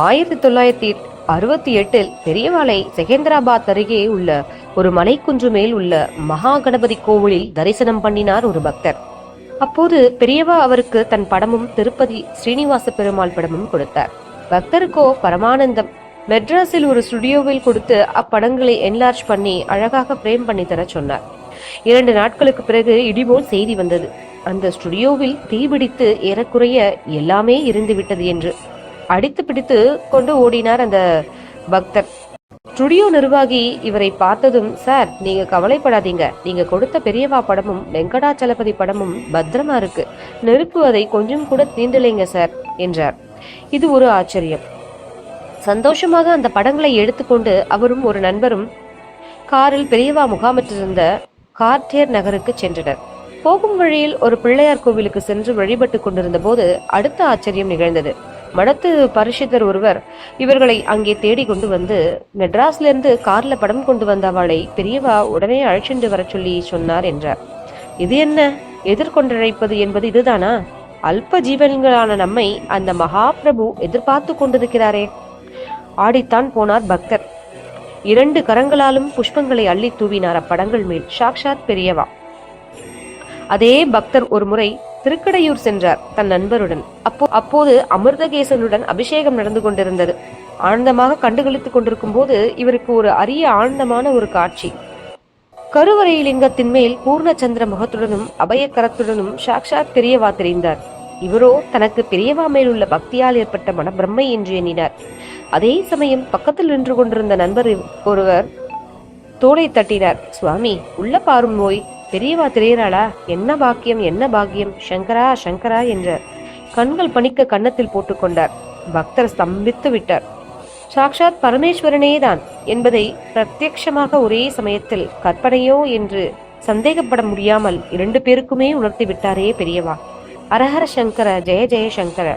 ஆயிரத்தி தொள்ளாயிரத்தி அறுபத்தி எட்டில் பெரியவாளை செகந்திராபாத் அருகே உள்ள ஒரு மலைக்குன்று மேல் உள்ள மகா கணபதி கோவிலில் தரிசனம் பண்ணினார் ஒரு பக்தர். அப்போது பெரியவா அவருக்கு தன் படமும் திருப்பதி ஸ்ரீனிவாச பெருமாள் படமும் கொடுத்தார். பக்தருக்கோ பரமானந்தம். மெட்ராஸில் ஒரு ஸ்டுடியோவில் கொடுத்து அப்படங்களை என்லார்ஜ் பண்ணி அழகாக பிரேம் பண்ணி தர சொன்னார். இரண்டு நாட்களுக்கு பிறகு இடிபோல் செய்தி வந்தது. அந்த ஸ்டுடியோவில் தீபிடித்து ஏறக்குறைய எல்லாமே இருந்துவிட்டது என்று அடித்து பிடித்து கொண்டு ஓடினார் அந்த பக்தர். ஸ்டுடியோ நிர்வாகி இவரை பார்த்ததும் சார் நீங்க கவலைப்படாதீங்க. நீங்க கொடுத்த பெரியவா படமும் வெங்கடாச்சலபதி படமும் பத்திரமா இருக்கு. நெருப்பு அதை கொஞ்சம் கூட தீண்டலைங்க சார் என்றார். இது ஒரு ஆச்சரியம். சந்தோஷமாக அந்த படங்களை எடுத்துக்கொண்டு அவரும் ஒரு நண்பரும் காரில் பெரியவா முகாமிட்டிருந்த கார்டியர் நகருக்கு சென்றனர். போகும் வழியில் ஒரு பிள்ளையார் கோவிலுக்கு சென்று வழிபட்டு கொண்டிருந்த போது அடுத்த ஆச்சரியம் நிகழ்ந்தது. மடத்து பரிசுத்தர் ஒருவர் இவர்களை அங்கே தேடி கொண்டு வந்து மெட்ராஸ்லேருந்து கார்ல படம் கொண்டு வந்த அவளை பெரியவா உடனே அழைச்சென்று வர சொல்லி சொன்னார் என்றார். இது என்ன? எதிர்கொண்டழைப்பது என்பது இதுதானா? அல்ப ஜீவன்களான நம்மை அந்த மகாபிரபு எதிர்பார்த்து கொண்டிருக்கிறாரே. ஆடித்தான் போனார் பக்தர். இரண்டு கரங்களாலும் புஷ்பங்களை அள்ளி தூவினார் அப்படங்கள் மேல். சாக்ஷாத் பெரியவா. அதே பக்தர் ஒரு முறை திருக்கடையூர் சென்றார் தன் நண்பருடன். அப்போ அப்போது அமிர்தகேசனுடன் அபிஷேகம் நடந்து கொண்டிருந்தது. ஆனந்தமாக கண்டுகளித்துக் கொண்டிருக்கும் போது இவருக்கு ஒரு அரிய ஆனந்தமான ஒரு காட்சி. கருவறை லிங்கத்தின் மேல் பூர்ணச்சந்திர முகத்துடனும் அபயக்கரத்துடனும் சாக்ஷாத் பெரியவா தெரிந்தார். இவரோ தனக்கு பெரியவா மேல் உள்ள பக்தியால் ஏற்பட்ட மனப்பிரம்மை என்று எண்ணினார். அதே சமயம் பக்கத்தில் நின்று கொண்டிருந்த நண்பர் ஒருவர் தோளை தட்டினார். சுவாமி உள்ள பாரும் நோய் பெரியவா தெரிகிறாளா என்ன பாக்கியம் என்ன பாக்கியம் சங்கரா சங்கரா என்ற கண்கள் பணிக்க கன்னத்தில் போட்டுக்கொண்டார் பக்தர் ஸ்தம்பித்து விட்டார். சாக்ஷாத் பரமேஸ்வரனே தான் என்பதை பிரத்யக்ஷமாக ஒரே சமயத்தில் கற்பனையோ என்று சந்தேகப்பட முடியாமல் இரண்டு பேருக்குமே உணர்த்தி விட்டாரே பெரியவா. அரஹர சங்கர ஜெய ஜெய சங்கர.